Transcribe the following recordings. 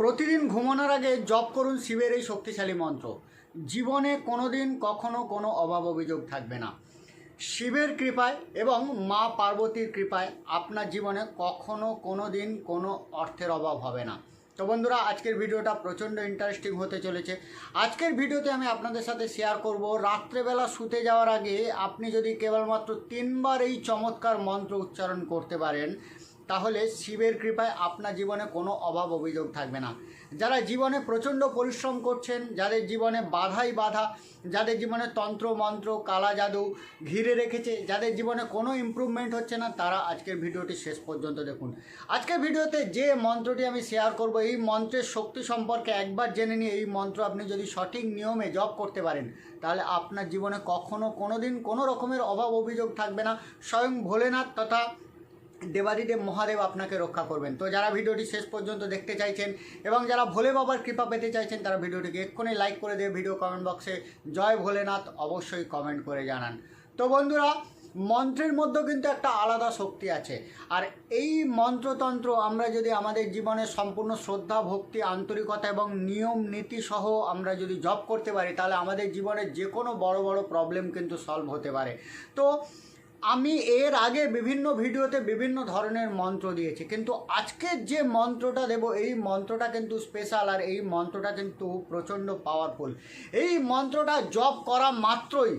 প্রতিদিন ঘুমানোর আগে জপ করুন শিবের এই শক্তিশালী মন্ত্র। জীবনে কোনোদিন কখনো কোনো অভাব অভিযোগ থাকবে না। শিবের কৃপায় এবং মা পার্বতীর কৃপায় আপনার জীবনে কখনো কোনো দিন কোনো অর্থের অভাব হবে না। তো বন্ধুরা, আজকের ভিডিওটা প্রচণ্ড ইন্টারেস্টিং হতে চলেছে। আজকের ভিডিওতে আমি আপনাদের সাথে শেয়ার করব, রাত্রেবেলা শুতে যাওয়ার আগে আপনি যদি কেবলমাত্র তিনবার এই চমৎকার মন্ত্র উচ্চারণ করতে পারেন তাহলে শিবের কৃপায় আপনার জীবনে কোনো অভাব অভিযোগ থাকবে না। যারা জীবনে প্রচণ্ড পরিশ্রম করছেন, যাদের জীবনে বাধাই বাধা, যাদের জীবনে তন্ত্র, মন্ত্র, কালা জাদু ঘিরে রেখেছে, যাদের জীবনে কোনো ইমপ্রুভমেন্ট হচ্ছে না, তারা আজকের ভিডিওটি শেষ পর্যন্ত দেখুন। আজকের ভিডিওতে যে মন্ত্রটি আমি শেয়ার করব, এই মন্ত্রের শক্তি সম্পর্কে একবার জেনে নিয়ে এই মন্ত্র আপনি যদি সঠিক নিয়মে জপ করতে পারেন, তাহলে আপনার জীবনে কখনো কোনো দিন কোনো রকমের অভাব অভিযোগ থাকবে না। স্বয়ং ভোলেনাথ তথা দেবাদিদেব মহাদেব আপনাকে রক্ষা করবেন। তো যারা ভিডিওটি শেষ পর্যন্ত দেখতে চাইছেন এবং যারা ভোলে বাবার কৃপা পেতে চাইছেন, তারা ভিডিওটিকে এক্ষুনি লাইক করে দিয়ে ভিডিও কমেন্ট বক্সে জয় ভোলেনাথ অবশ্যই কমেন্ট করে জানান। তো বন্ধুরা, মন্ত্রের মধ্যেও কিন্তু একটা আলাদা শক্তি আছে। আর এই মন্ত্রতন্ত্র আমরা যদি আমাদের জীবনে সম্পূর্ণ শ্রদ্ধা, ভক্তি, আন্তরিকতা এবং নিয়ম, নীতি সহ আমরা যদি জব করতে পারি, তাহলে আমাদের জীবনে যে কোনো বড় বড় প্রবলেম কিন্তু সলভ হতে পারে। তো আমি এর আগে বিভিন্ন ভিডিওতে বিভিন্ন ধরনের মন্ত্র দিয়েছি, কিন্তু আজকে যে মন্ত্রটা দেব, এই মন্ত্রটা কিন্তু স্পেশাল আর এই মন্ত্রটা কিন্তু প্রচণ্ড পাওয়ারফুল এই মন্ত্রটা জব করা মাত্রই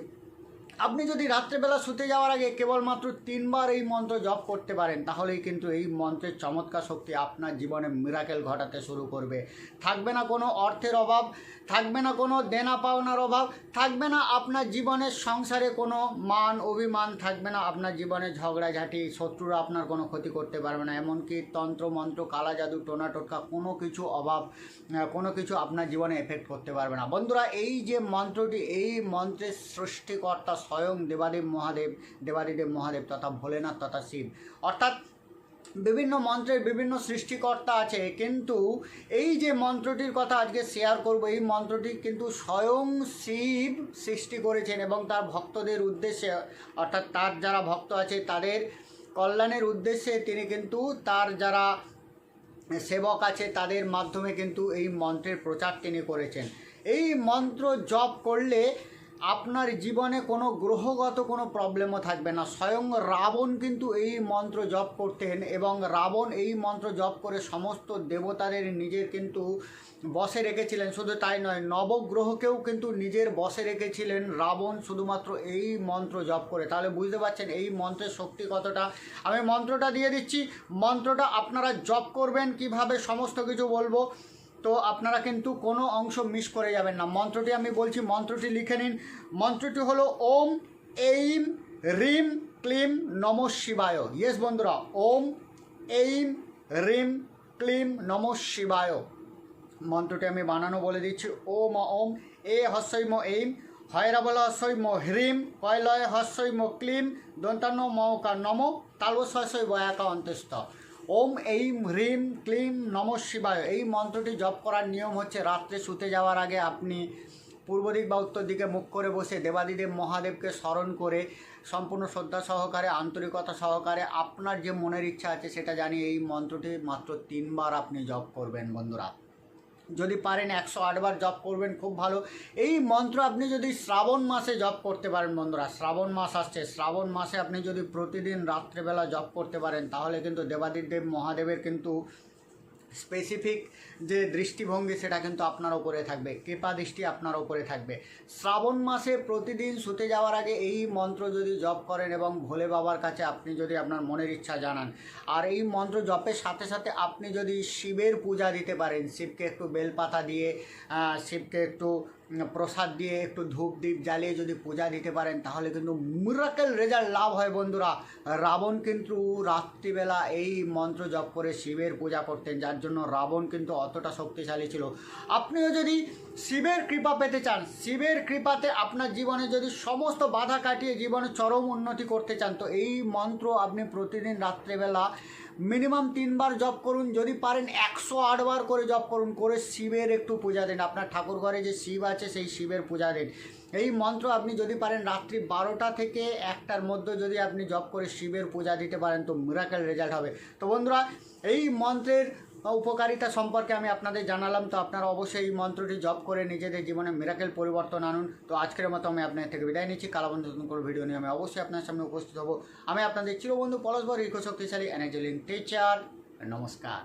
আপনি যদি রাত্রেবেলা শুতে যাওয়ার আগে কেবলমাত্র তিনবার এই মন্ত্র জপ করতে পারেন, তাহলেই কিন্তু এই মন্ত্রের চমৎকার শক্তি আপনার জীবনে মিরাকেল ঘটাতে শুরু করবে। থাকবে না কোনো অর্থের অভাব, থাকবে না কোনো দেনা পাওনার অভাব, থাকবে না আপনার জীবনের সংসারে কোনো মান অভিমান, থাকবে না আপনার জীবনে ঝগড়াঝাটি, শত্রুরা আপনার কোনো ক্ষতি করতে পারবে না। এমনকি তন্ত্র, মন্ত্র, কালা জাদু, টোনা টোটকা, কোনো কিছু অভাব কোনো কিছু আপনার জীবনে এফেক্ট করতে পারবে না। বন্ধুরা, এই যে মন্ত্রটি, এই মন্ত্রের সৃষ্টিকর্তা স্বয়ং দেবাদেব মহাদেব, দেবাদিদেব মহাদেব তথা ভোলেনাথ তথা শিব। অর্থাৎ বিভিন্ন মন্ত্রের বিভিন্ন সৃষ্টিকর্তা আছে, কিন্তু এই যে মন্ত্রটির কথা আজকে শেয়ার করব, এই মন্ত্রটি কিন্তু স্বয়ং শিব সৃষ্টি করেছেন এবং তার ভক্তদের উদ্দেশ্যে, অর্থাৎ তার যারা ভক্ত আছে তাদের কল্যাণের উদ্দেশ্যে তিনি কিন্তু তার যারা সেবক আছে তাদের মাধ্যমে কিন্তু এই মন্ত্রের প্রচার তিনি করেছেন। এই মন্ত্র জপ করলে আপনার জীবনে কোনো গ্রহগত কোনো প্রবলেমও থাকবে না। স্বয়ং রাবণ কিন্তু এই মন্ত্র জপ করতেন এবং রাবণ এই মন্ত্র জপ করে সমস্ত দেবতাদের নিজের কিন্তু বসে রেখেছিলেন। শুধু তাই নয়, নবগ্রহকেও কিন্তু নিজের বসে রেখেছিলেন রাবণ শুধুমাত্র এই মন্ত্র জপ করে। তাহলে বুঝতে পারছেন এই মন্ত্রের শক্তি কতটা। আমি মন্ত্রটা দিয়ে দিচ্ছি। মন্ত্রটা আপনারা জপ করবেন কীভাবে সমস্ত কিছু বলব। তো আপনারা কিন্তু কোনো অংশ মিস করে যাবেন না। মন্ত্রটি আমি বলছি, মন্ত্রটি লিখে নিন। মন্ত্রটি হলো, ওম এইম রিম ক্লিম নম শিবায়। ইয়েস বন্ধুরা, ওম এইম রিম ক্লিম নম শিবায়। মন্ত্রটি আমি বানানো বলে দিচ্ছি। ওম ওম এ হস্যই ম এইম হয়রা বলা হস্যই ম হ্রিম কয়লয় হস্যই ম ক্লিম, দন্তান্ন মৌকা নম তালবস্বই একা অন্ত্যস্ত ওম এইম হ্রিম ক্লিম নম শিবায়। এই মন্ত্রটি জপ করার নিয়ম হচ্ছে রাত্রে শুতে যাওয়ার আগে আপনি পূর্ব দিক বা উত্তর দিকে মুখ করে বসে দেবাদিদেব মহাদেবকে স্মরণ করে সম্পূর্ণ শ্রদ্ধা সহকারে, আন্তরিকতা সহকারে আপনার যে মনের ইচ্ছা আছে সেটা জানিয়ে এই মন্ত্রটি মাত্র তিনবার আপনি জপ করবেন বন্ধুরা। যদি পারেন একশো আটবার জপ করবেন, খুব ভালো। এই মন্ত্র আপনি যদি শ্রাবণ মাসে জপ করতে পারেন বন্ধুরা, শ্রাবণ মাস আসছে। শ্রাবণ মাসে আপনি যদি প্রতিদিন রাত্রেবেলা জপ করতে পারেন, তাহলে কিন্তু দেবাদিদেব মহাদেবের কিন্তু স্পেসিফিক যে দৃষ্টিভঙ্গি, সেটা কিন্তু আপনার ওপরে থাকবে। কৃপা দৃষ্টি আপনার ওপরে থাকবে। শ্রাবণ মাসে প্রতিদিন শুতে যাওয়ার আগে এই মন্ত্র যদি জপ করেন এবং ভোলে বাবার কাছে আপনি যদি আপনার মনের ইচ্ছা জানান, আর এই মন্ত্র জপের সাথে সাথে আপনি যদি শিবের পূজা দিতে পারেন, শিবকে একটু বেলপাতা দিয়ে শিবকে একটু প্রসাদ দিয়ে একটু ধূপ দ্বীপ জ্বালিয়ে যদি পূজা দিতে পারেন, তাহলে কিন্তু মিরাকেল রেজাল্ট লাভ হয় বন্ধুরা। রাবণ কিন্তু রাত্রিবেলা এই মন্ত্র জপ করে শিবের পূজা করতেন, যার জন্য রাবণ কিন্তু অতটা শক্তিশালী ছিল। আপনিও যদি শিবের কৃপা পেতে চান, শিবের কৃপাতে আপনার জীবনে যদি সমস্ত বাধা কাটিয়ে জীবনে চরম উন্নতি করতে চান, তো এই মন্ত্র আপনি প্রতিদিন রাত্রেবেলা মিনিমাম তিনবার জপ করুন, যদি পারেন একশো আটবার করে জব করুন, করে শিবের একটু পূজা দেন। আপনার ঠাকুর ঘরে যে শিব আছে, সেই শিবের পূজা দেন। এই মন্ত্র আপনি যদি পারেন রাত্রি বারোটা থেকে একটার মধ্যে যদি আপনি জব করে শিবের পূজা দিতে পারেন, তো মিরাকেল রেজাল্ট হবে। তো বন্ধুরা, এই মন্ত্রের উপকারিতা সম্পর্কে আমি আপনাদের জানালাম, তো আপনারা অবশ্যই এই মন্ত্রটি জপ করে নিজেদের জীবনে মিরাকেল পরিবর্তন আনুন। তো আজকের মতো আমি আপনাদের থেকে বিদায় নিচ্ছি। কালাবন্ধু নতুন করে ভিডিও নিয়ে আমি অবশ্যই আপনার সামনে উপস্থিত হব। আমি আপনাদের চিরবন্ধু পরস্পর ইকো শক্তিশালী এনার্জি লিঙ্ক টিচার নমস্কার।